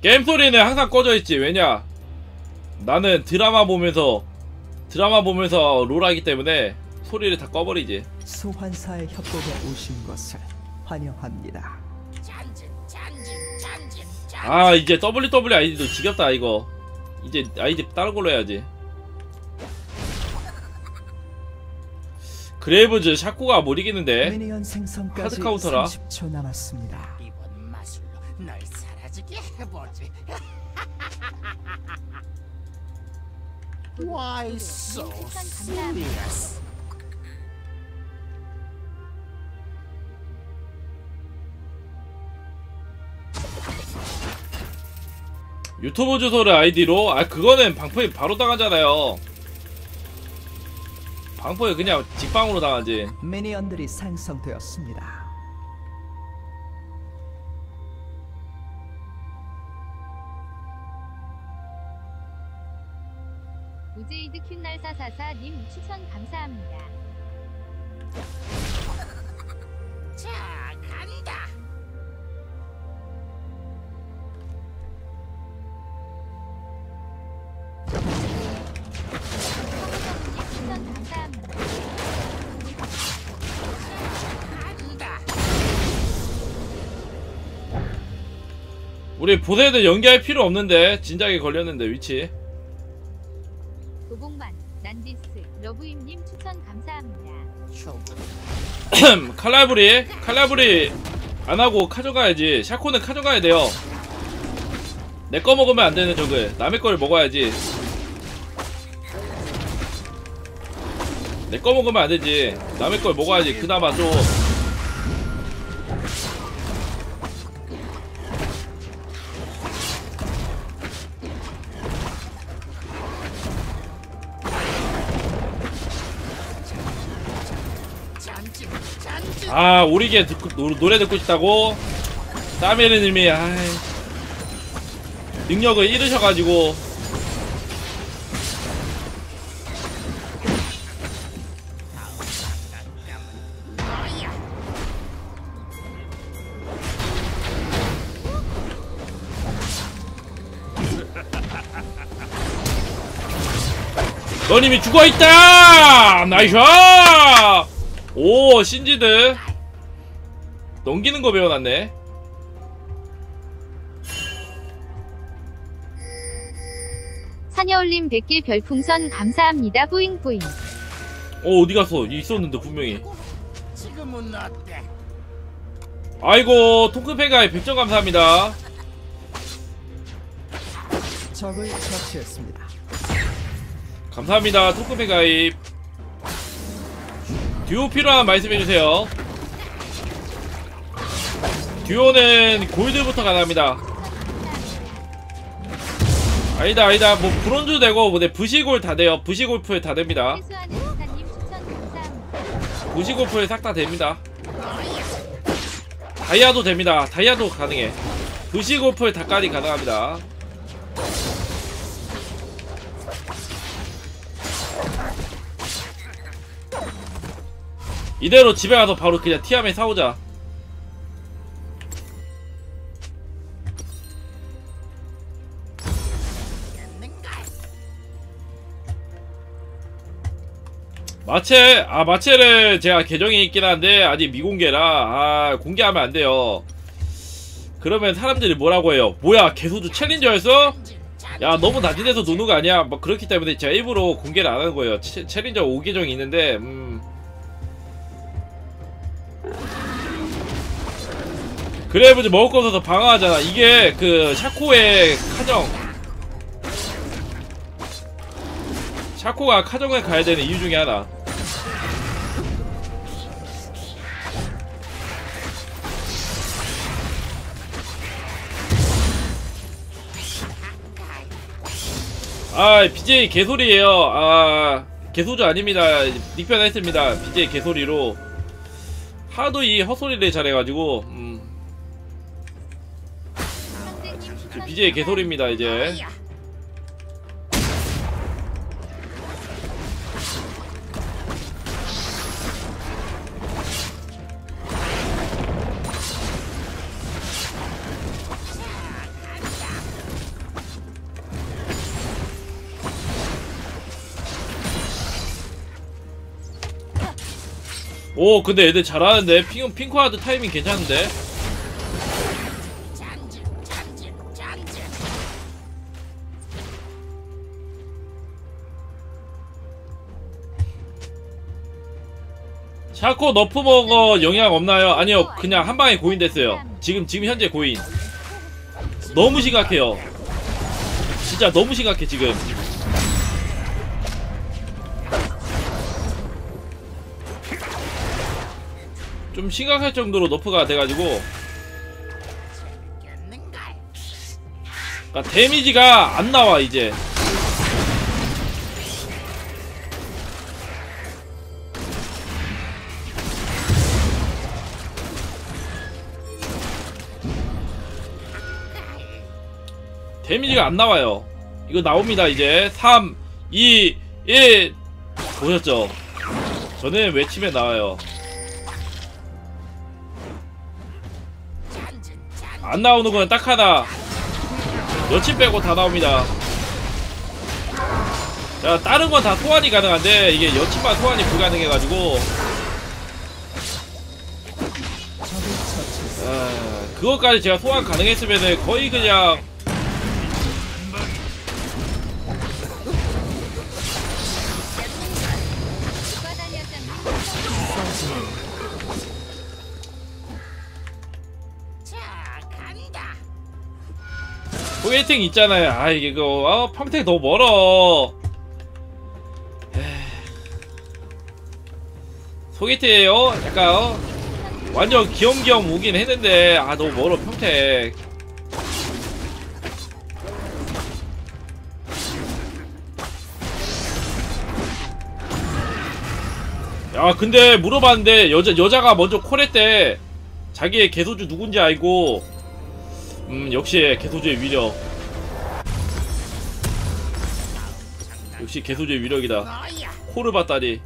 게임 소리는 항상 꺼져 있지. 왜냐? 나는 드라마 보면서 드라마 보면서 롤하기 때문에 소리를 다 꺼버리지. 소환사의 협곡에 오신 것을 환영합니다. 아 이제 WW 아이디도 지겹다 이거. 이제 아이디 다른 걸로 해야지. 그레이브즈 샤코가 못 이기는데. 카드 카운터라. 30초 남았습니다. 이번 마술로 널 사라지게 해보 Why so serious? 유튜브 주소를 아이디로 아 그거는 방포에 바로 당하잖아요. 방포에 그냥 직방으로 당하지. 미니언들이 생성되었습니다. 우제이드 퀸날444님 추천 감사합니다. 자, 간다. 서구성님 추천 감사합니다. 간다. 우리 보세드 연기할 필요 없는데 진작에 걸렸는데 위치. 도봉만 난디스 러브임님 추천 감사합니다. 좀 칼라브리 칼라브리 안 하고 가져가야지. 샤코는 가져가야 돼요. 내 거 먹으면 안 되는 적을 남의 거를 먹어야지. 내 거 먹으면 안 되지. 남의 걸 먹어야지. 그나마 좀. 아 우리게 듣고, 노, 노래 듣고 싶다고? 사메르님이 아이. 능력을 잃으셔가지고. 이미 죽어있다! 나이스 오 신지드 넘기는 거 배워놨네 사녀올림 100개 별풍선 감사합니다. 뿌잉뿌잉. 어 어디 갔어 있었는데 분명히 지금은 어때? 아이고 통크팬가의 100점 감사합니다 적을 처치했습니다. 감사합니다 통크팬 가입 듀오 필요하면 말씀해주세요 듀오는 골드부터 가능합니다. 아니다 아니다. 뭐 브론즈 되고 뭐 네 부시골 다 돼요. 부시골프에 다 됩니다. 부시골프에 싹 다 됩니다. 다이아도 됩니다. 다이아도 가능해. 부시골프에 다까지 가능합니다. 이대로 집에 가서 바로 그냥 티아메 사오자 마체 아 마체를 제가 계정이 있긴 한데 아직 미공개라 아 공개하면 안 돼요. 그러면 사람들이 뭐라고 해요? 뭐야 개소주 챌린저였어? 야 너무 낮은 데서 노는 거 아니야? 뭐 그렇기 때문에 제가 일부러 공개를 안 하는 거예요. 채, 챌린저 5계정이 있는데 음. 그래브즈 먹을 거 없어서 방어하잖아. 이게 그 샤코의 카정. 샤코가 카정에 가야 되는 이유 중에 하나 아 BJ 개소리예요. 아 개소주 아닙니다. 닉변 했습니다. BJ 개소리로. 하도 이 헛소리를 잘해가지고 음. BJ 개소리입니다 이제 오 근데 애들 잘하는데? 핑, 핑크하드 타이밍 괜찮은데? 샤코 너프 먹어 영향 없나요? 아니요 그냥 한 방에 고인 됐어요. 지금 지금 현재 고인. 너무 심각해요. 진짜 너무 심각해 지금 좀 심각할 정도로 너프가 돼가지고. 그러니까 데미지가 안 나와 이제. 데미지가 안 나와요. 이거 나옵니다 이제. 3 2 1 보셨죠? 저는 외치면 나와요 안 나오는 건 딱 하나 여친 빼고 다 나옵니다 자 다른 건 다 소환이 가능한데 이게 여친만 소환이 불가능해가지고. 아, 그것까지 제가 소환 가능했으면은 거의 그냥 소개팅 있잖아요. 아 이게 그 어, 평택 너무 멀어. 에이. 소개팅이에요. 약간 어, 완전 귀염귀염 오긴 했는데 아 너무 멀어 평택. 야 근데 물어봤는데 여자 여자가 먼저 콜했대. 자기의 개소주 누군지 알고 음 역시 개소주의 위력. 역시 개소주의 위력이다. 코를 봤다니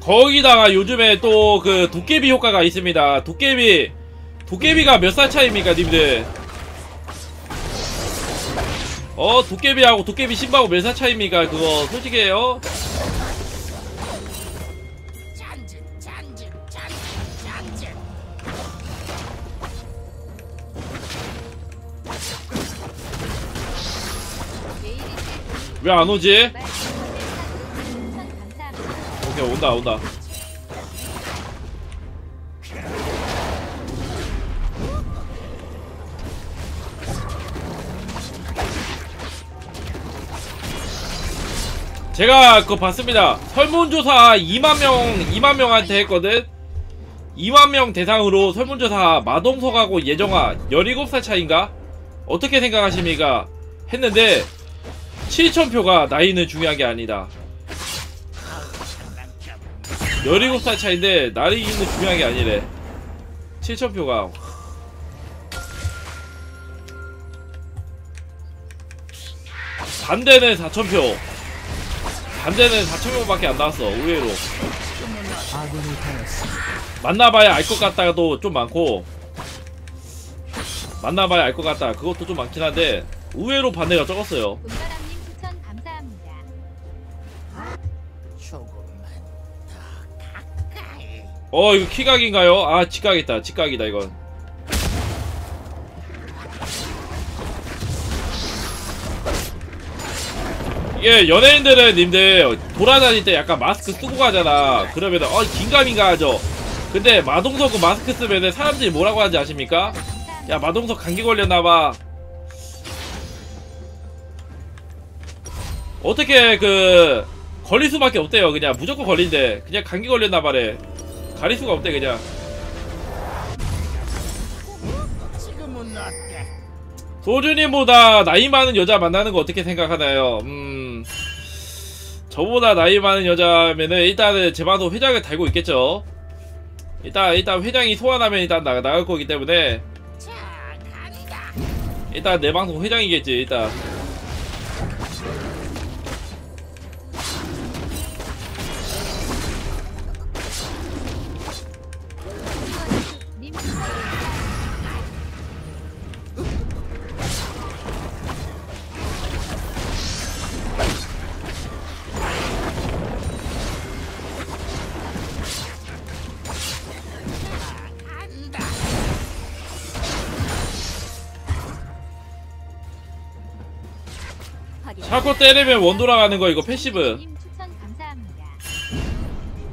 거기다가 요즘에 또 그 도깨비 효과가 있습니다. 도깨비. 도깨비가 몇 살 차이입니까 님들 어 도깨비하고 도깨비 신바하고 몇살 차이입니까 그거 솔직해요 왜 안 오지? 감사합니다. 오케이 온다 온다 제가 그거 봤습니다. 설문조사 2만명 2만명한테 했거든? 2만명 대상으로 설문조사 마동석하고 예정아 17살 차인가? 어떻게 생각하십니까? 했는데 7천표가 나이는 중요한 게 아니다. 17살 차인데 나이는 중요한 게 아니래. 7천표가. 반대는 4천표 반대는 4천표밖에 안 나왔어 의외로. 만나봐야 알 것 같다도 좀 많고. 만나봐야 알 것 같다. 그것도 좀 많긴 한데 의외로 반대가 적었어요. 어 이거 키각인가요? 아 직각이다 직각이다 이건 이게 연예인들은 님들 돌아다닐 때 약간 마스크 쓰고 가잖아. 그러면은 어 긴가민가 하죠. 근데 마동석은 마스크 쓰면은 사람들이 뭐라고 하는지 아십니까? 야 마동석 감기 걸렸나봐. 어떻게 그 걸릴 수밖에 없대요 그냥. 무조건 걸린대. 그냥 감기 걸렸나 봐래. 가릴 수가 없대 그냥. 어때 소준이보다 나이 많은 여자 만나는 거 어떻게 생각하나요? 음 저보다 나이 많은 여자면은 일단은 제 방송 회장을 달고 있겠죠. 일단 일단 회장이 소환하면 일단 나, 나갈 거기 때문에 일단 내 방송 회장이겠지 일단. 샤코 때리면 원 돌아가는 거 이거 패시브.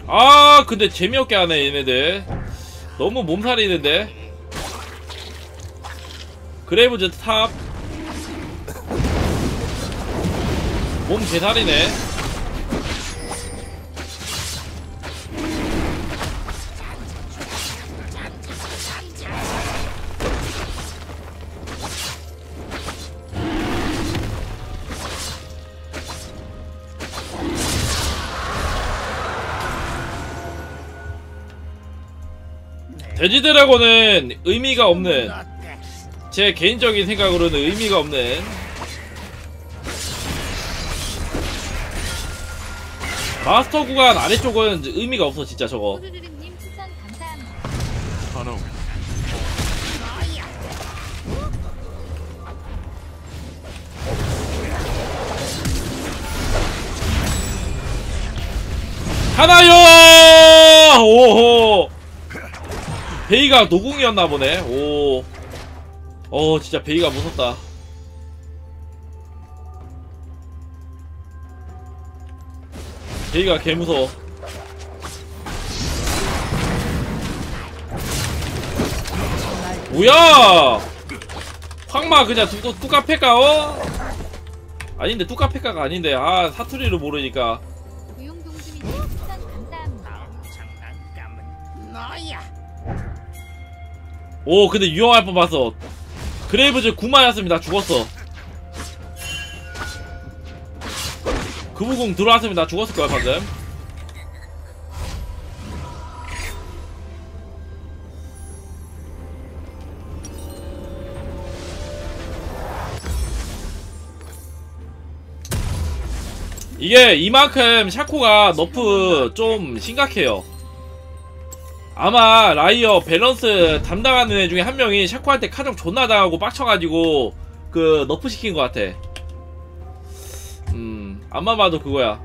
아 근데 재미없게 하네 얘네들. 너무 몸살이는데. 그레이브즈 탑. 몸 개살이네 드래곤은 의미가 없는 어때? 제 개인적인 생각으로는 의미가 없는 마스터 구간 아래쪽은 의미가 없어 진짜 저거. 하나요 오호 베이가 노궁이었나 보네 오 어, 진짜 베이가 무섭다. 베이가 개 무서워. 뭐야! 황마 그냥 뚜, 뚜까페까 어? 아닌데 뚜까페까가 아닌데 아 사투리를 모르니까 너야. 오 근데 유용할 뻔봤어. 그레이브즈 구마였습니다. 죽었어. 그부궁 들어왔으면 나 죽었을 거야 방금. 이게 이만큼 샤코가 너프 좀 심각해요 아마 라이어 밸런스 담당하는 애 중에 한 명이 샤코한테 카정 존나 당하고 빡쳐가지고 그 너프 시킨 것 같아. 음, 안마 봐도 그거야.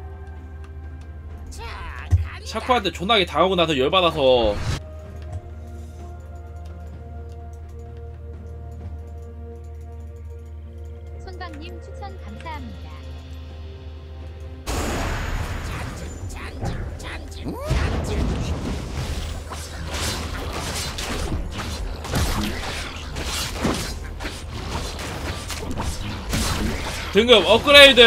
샤코한테 존나게 당하고 나서 열받아서 손방님 추천 감사합니다. 등급 업그레이드.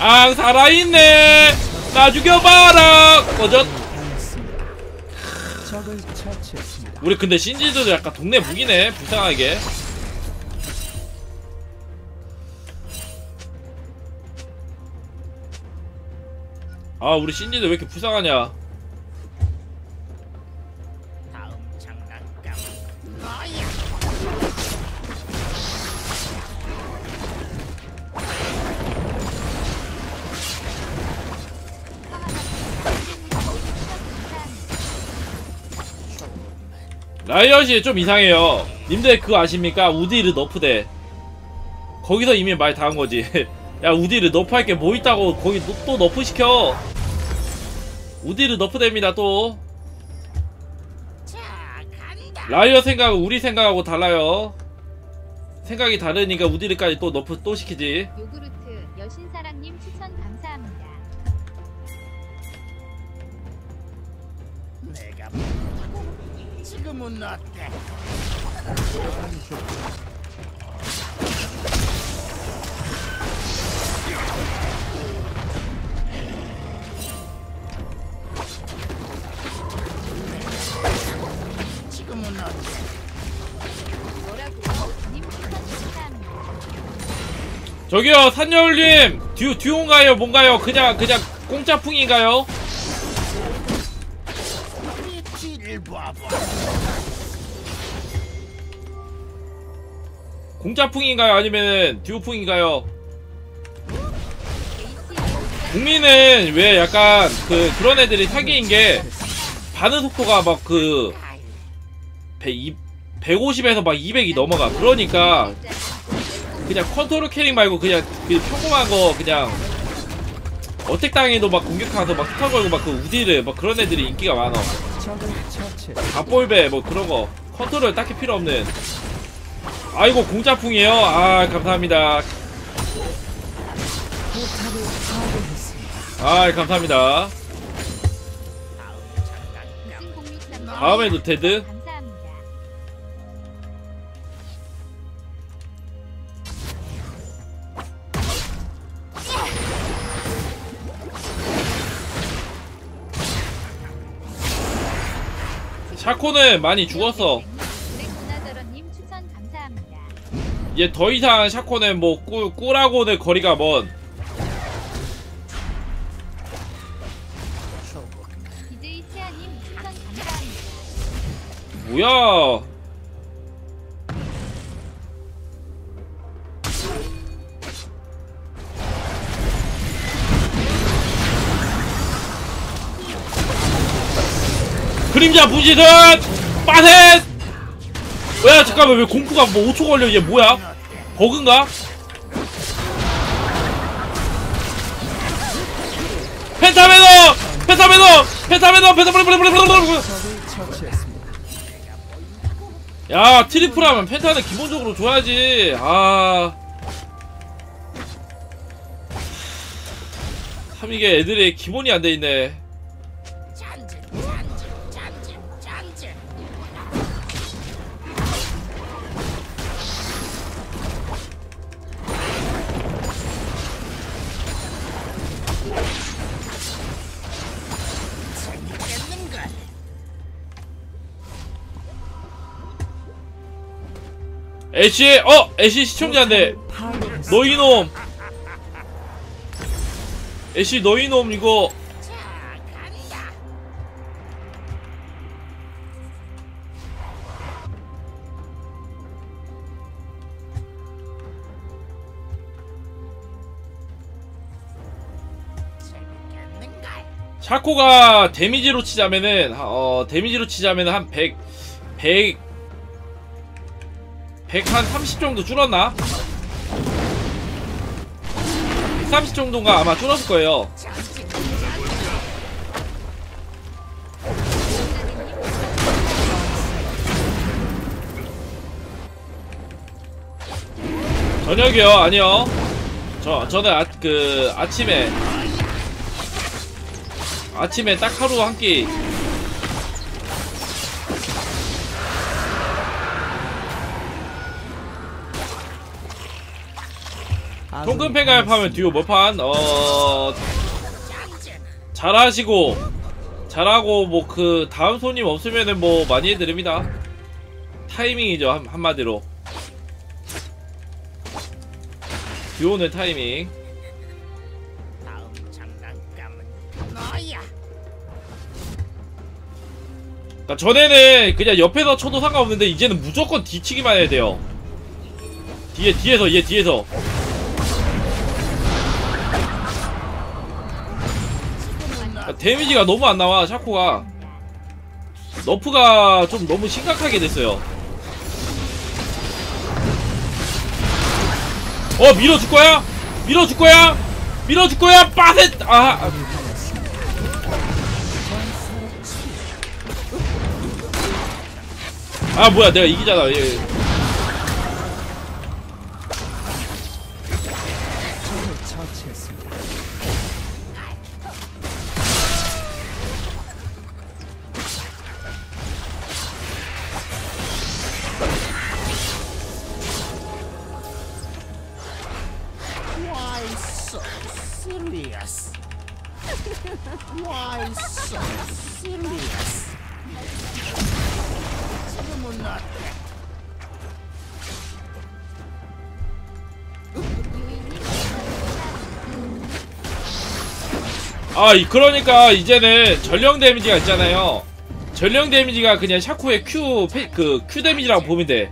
앙 살아있네. 나 죽여봐라. 꺼졌. 우리 근데 신지도 약간 동네 무기네. 불쌍하게. 아 우리 신지도 왜 이렇게 불쌍하냐. 라이엇이 좀 이상해요. 님들 그거 아십니까? 우디르 너프대. 거기서 이미 말 다 한 거지. 야, 우디르 너프할 게 뭐 있다고 거기 또, 또 너프 시켜. 우디르 너프됩니다, 또. 라이엇 생각은 우리 생각하고 달라요. 생각이 다르니까 우디르까지 또 너프 또 시키지. 요구르트 여신사랑님 추천 감사합니다. 지금은 어때? 지금은. 저기요, 산여울님! 듀, 듀온가요? 뭔가요? 그냥, 그냥 공짜풍인가요? 봐봐. 공짜풍인가요? 아니면은 듀오풍인가요? 국민은 왜 약간 그 그런 애들이 사기인 게 가는 속도가 막 그 150에서 막 200이 넘어가. 그러니까 그냥 컨트롤 캐릭 말고 그냥 그 평범한 거 그냥 어택 당해도 막 공격하면서 막 스턴 걸고 막 그 우디르 막 그런 애들이 인기가 많아. 갑볼배 뭐 그런 거 컨트롤 딱히 필요 없는. 아이고 공짜풍이에요. 아 감사합니다. 아 감사합니다. 무슨 063님 다음에도 테드. 감사합니다. 샤코는 많이 죽었어. 이제 더 이상 샤코는 뭐 꾸, 꾸라고는 거리가 먼. 뭐야? 그림자 부지든 빠셋! 야 잠깐만 왜 공포가 뭐 5초 걸려 이게 뭐야? 버그인가? 펜타메노! 펜타메노! 펜타메노! 처치했습니다. 야 트리플 하면 펜타는 기본적으로 줘야지 아... 참 이게 애들이 기본이 안 돼 있네 애쉬 어! 애쉬 시청자인데 파괴했습니다. 너 이놈 애쉬 너 이놈 이거 샤코가 데미지로 치자면은 어 데미지로 치자면은 한 100, 100, 100한 30 정도 줄었나? 130 정도가 아마 줄었을 거예요. 저녁이요? 아니요. 저 저는 아, 그 아침에 아침에 딱 하루 한 끼. 통근팬 가입하면 듀오 몇 판? 어 잘하시고 잘하고 뭐 그 다음 손님 없으면은 뭐 많이 해드립니다. 타이밍이죠 한, 한마디로. 듀오는 타이밍. 그러니까 전에는 그냥 옆에서 쳐도 상관없는데 이제는 무조건 뒤치기만 해야 돼요. 뒤에 뒤에서 얘 뒤에서. 데미지가 너무 안 나와 샤코가 너프가 좀 너무 심각하게 됐어요. 어 밀어줄 거야? 밀어줄 거야? 밀어줄 거야? 빠셋! 아, 아아 뭐야 내가 이기잖아 예. 그러니까 이제는 전령 데미지가 있잖아요. 전령 데미지가 그냥 샤코의 Q 페, 그 Q 데미지라고 보면 돼.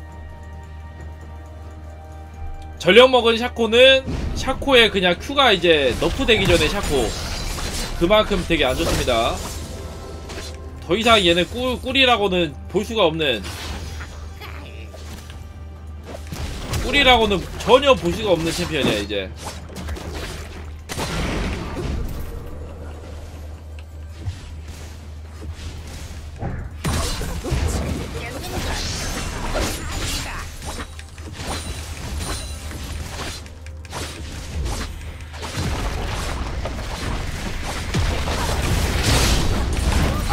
전령 먹은 샤코는 샤코의 그냥 Q가 이제 너프 되기 전에 샤코. 그만큼 되게 안 좋습니다. 더 이상 얘는 꿀, 꿀이라고는 볼 수가 없는. 꿀이라고는 전혀 볼 수가 없는 챔피언이야 이제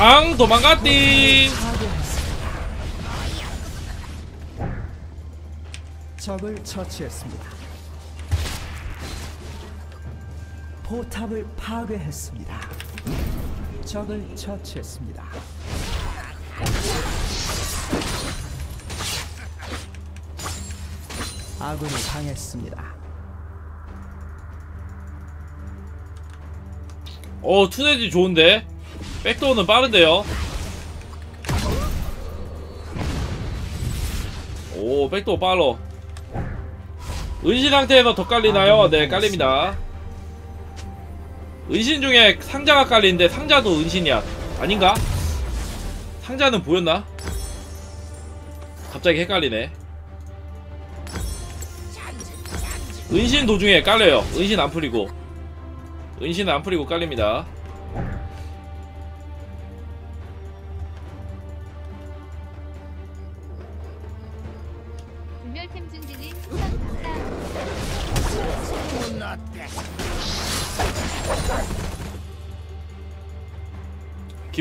앙 도망갔디 적을 처치했습니다. 포탑을 파괴했습니다. 적을 처치했습니다. 아군이 당했습니다. 어 투네지 좋은데 백도어는 빠른데요. 오 백도어 빨러 은신 상태에서 더 깔리나요? 네 깔립니다. 은신 중에 상자가 깔리는데 상자도 은신이야. 아닌가? 상자는 보였나? 갑자기 헷갈리네. 은신 도중에 깔려요. 은신 안 풀리고. 은신은 안 풀리고 깔립니다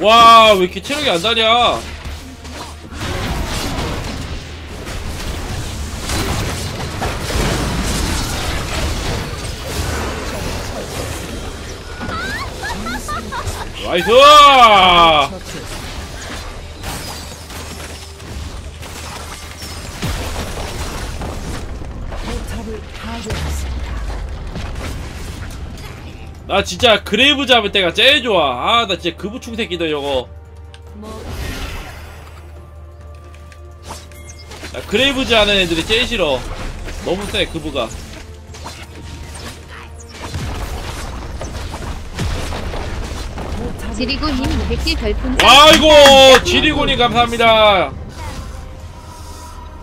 와 왜 이렇게 체력이 안 다냐? 나이스 나 진짜 그레이브 잡을 때가 제일 좋아. 아 나 진짜 그부충 새끼들 저거. 뭐. 나 그레이브즈 하는 애들이 제일 싫어. 너무 세 그부가. 지리고님 200개 별풍선. 아이고 지리고님 감사합니다.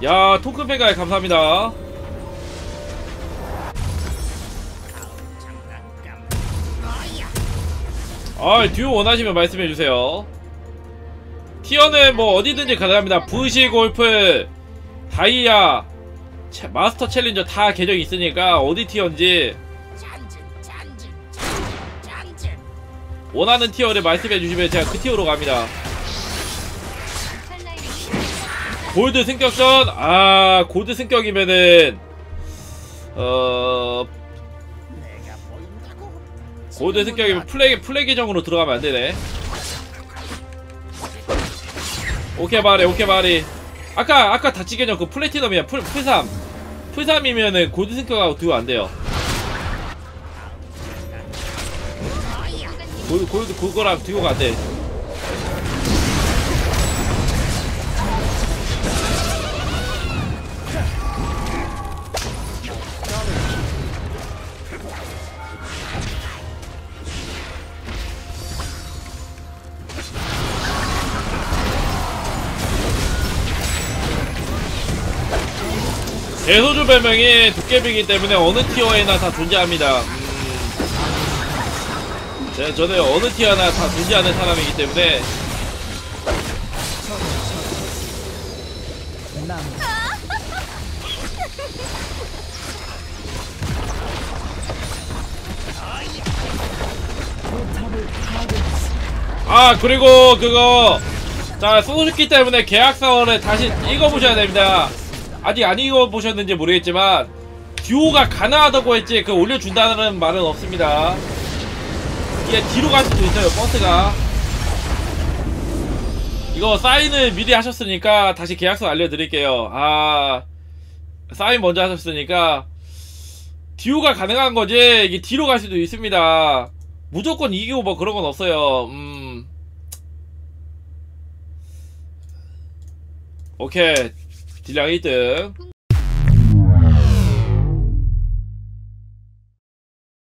야 토큰팬가에 감사합니다 아 듀오 원하시면 말씀해주세요. 티어는 뭐 어디든지 가능합니다. 부시 골프 다이아 채- 마스터 챌린저 다 계정이 있으니까 어디 티어인지. 원하는 티어를 말씀해주시면 제가 그 티어로 갑니다. 골드 승격전? 아 골드 승격이면은 어 골드 승격이면 플레이 플레이 계정으로 들어가면 안 되네. 오케이 말해 오케이 말해 아까 아까 다치 계정 그 플래티넘이야. 풀 풀삼. 풀삼이면은 골드 승격하고 듀오 안 돼요. 골 골드 그거랑 듀오가 안 돼. 대소주 별명이 도깨비이기 때문에 어느 티어에나 다 존재합니다. 음. 제, 저는 어느 티어나 다 존재하는 사람이기 때문에. 아 그리고 그거 자 소스키 때문에 계약서를 다시 읽어보셔야 됩니다 아직 안 읽어보셨는지 모르겠지만 듀오가 가능하다고 했지 그 올려준다는 말은 없습니다 이게 뒤로 갈 수도 있어요 버스가 이거 사인을 미리 하셨으니까 다시 계약서 알려드릴게요. 아 사인 먼저 하셨으니까 듀오가 가능한 거지 이게 뒤로 갈 수도 있습니다. 무조건 이기고 뭐 그런 건 없어요. 음. 오케이 딜량 1등